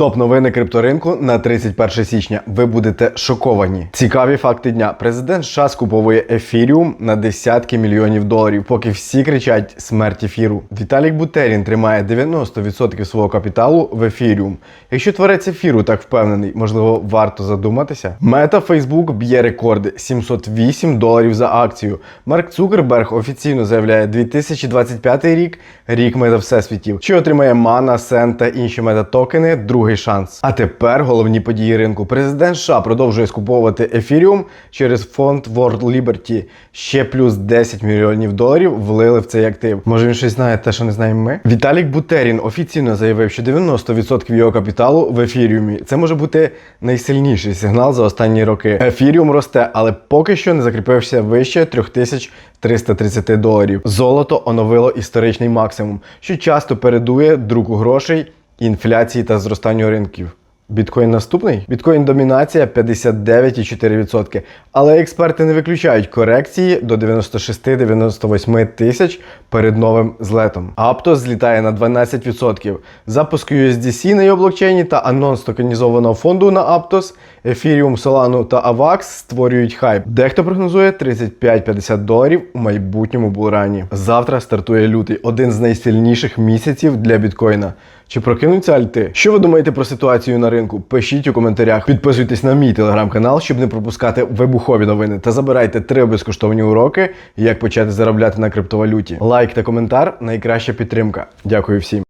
Топ новини крипторинку на 31 січня. Ви будете шоковані. Цікаві факти дня. Президент США скуповує ефіріум на десятки мільйонів доларів, поки всі кричать смерть ефіру. Віталік Бутерін тримає 90% свого капіталу в ефіріум. Якщо творець ефіру так впевнений, можливо, варто задуматися. Мета Facebook б'є рекорди 708 доларів за акцію. Марк Цукерберг офіційно заявляє 2025 рік рік мета всесвітів. Чи отримає Мана, Сен та інші метатокени другий шанс. А тепер головні події ринку. Президент США продовжує скуповувати ефіріум через фонд World Liberty. Ще плюс 10 мільйонів доларів влили в цей актив. Може він щось знає, те, що не знаємо ми. Віталік Бутерін офіційно заявив, що 90% його капіталу в ефіріумі. Це може бути найсильніший сигнал за останні роки. Ефіріум росте, але поки що не закріпився вище 3330 доларів. Золото оновило історичний максимум, що часто передує друку грошей, інфляції та зростанню ринків. Біткоін наступний? Біткоін домінація 59,4%. Але експерти не виключають корекції до 96-98 тисяч перед новим злетом. Аптос злітає на 12%. Запуск USDC на його блокчейні та анонс токенізованого фонду на Aptos, Ethereum, Solana та AVAX створюють хайп. Дехто прогнозує 35-50 доларів у майбутньому булрані. Завтра стартує лютий, один з найсильніших місяців для біткоїна. Чи прокинуться альти? Що ви думаєте про ситуацію на ринку? Пишіть у коментарях. Підписуйтесь на мій телеграм-канал, щоб не пропускати вибухові новини. Та забирайте три безкоштовні уроки, як почати заробляти на криптовалюті. Лайк та коментар найкраща підтримка. Дякую всім.